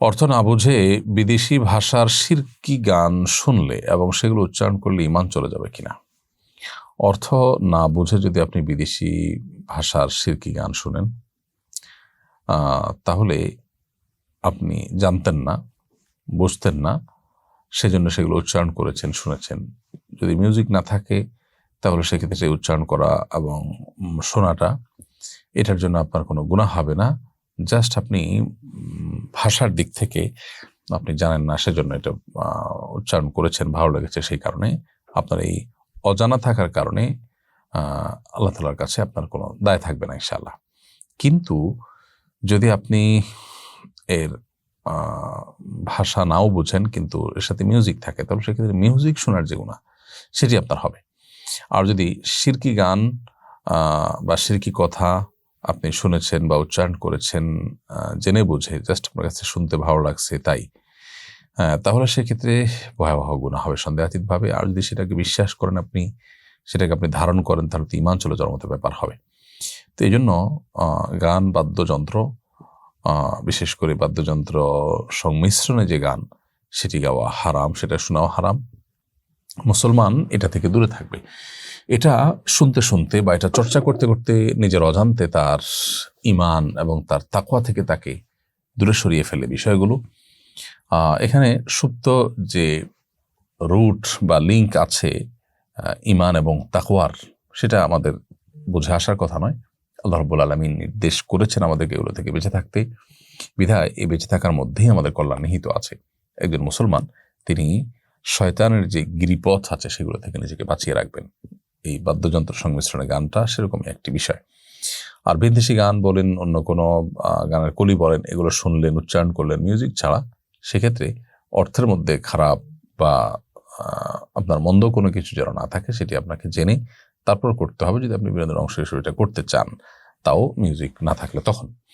অর্থ না বুঝে বিদেশি ভাষার সিরকি গান শুনলে এবং সেগুলো উচ্চারণ করলে ইমান চলে যাবে কিনা? অর্থ না বুঝে যদি আপনি বিদেশি ভাষার সিরকি গান শুনেন তাহলে আপনি জানতেন না, বুঝতেন না, সেজন্য সেগুলো উচ্চারণ করেছেন, শুনেছেন। যদি মিউজিক না থাকে, তাহলে সেক্ষেত্রে উচ্চারণ করা এবং শোনাটা, এটার জন্য আপনার কোনো গুণা হবে না। জাস্ট আপনি ভাষার দিক থেকে আপনি জানেন না, সেজন্য এটা উচ্চারণ করেছেন, ভালো লেগেছে সেই কারণে। আপনার এই অজানা থাকার কারণে আল্লাহ তালার কাছে আপনার কোনো দায় থাকবে না, ইনশাআল্লাহ। কিন্তু যদি আপনি এর ভাষা নাও বুঝেন, কিন্তু এর সাথে মিউজিক থাকে, তাহলে সেক্ষেত্রে মিউজিক শোনার যে গুণা সেটি আপনার হবে। আর যদি সিরকি গান বা সিরকি কথা আপনি শুনেছেন বা উচ্চারণ করেছেন জেনে বুঝে, জাস্ট আপনার কাছে শুনতে ভালো লাগছে তাই। তাহলে সেক্ষেত্রে ভয়াবহ গুণা হবে সন্দেহাতীতভাবে। আর যদি সেটাকে বিশ্বাস করেন আপনি, সেটাকে আপনি ধারণ করেন, তাহলে তো ইমান চলে যাওয়ার মতো ব্যাপার হবে। তো এই জন্য গান, বাদ্যযন্ত্র বিশেষ করে বাদ্যযন্ত্র সংমিশ্রণে যে গান, সেটি গাওয়া হারাম, সেটা শোনাও হারাম। মুসলমান এটা থেকে দূরে থাকবে। এটা শুনতে শুনতে বা এটা চর্চা করতে করতে নিজের অজান্তে তার ইমান এবং তার তাকওয়া থেকে তাকে দূরে সরিয়ে ফেলে বিষয়গুলো। এখানে সুপ্ত যে রুট বা লিঙ্ক আছে ইমান এবং তাকওয়ার, সেটা আমাদের বুঝে আসার কথা নয়। আল্লাহ রব্বুল আলমিন নির্দেশ করেছেন আমাদেরকে এগুলো থেকে বেঁচে থাকতে। বিধায় এই বেঁচে থাকার মধ্যেই আমাদের কল্যাণ নিহিত আছে। একজন মুসলমান, তিনি শয়তানের যে গিরিপথ আছে, সেগুলো থেকে নিজেকে বাঁচিয়ে রাখবেন। এই বাদ্যযন্ত্র সংমিশ্রণে গানটা সেরকমই একটি বিষয়। আর বিদেশি গান বলেন, অন্য কোনো গানের কলি বলেন, এগুলো শুনলেন, উচ্চারণ করলেন মিউজিক ছাড়া, সেক্ষেত্রে অর্থের মধ্যে খারাপ বা আপনার মন্দ কোনো কিছু যেন না থাকে সেটি আপনাকে জেনে তারপর করতে হবে। যদি আপনি বিনোদনের অংশ হিসেবে এটা করতে চান, তাও মিউজিক না থাকলে তখন।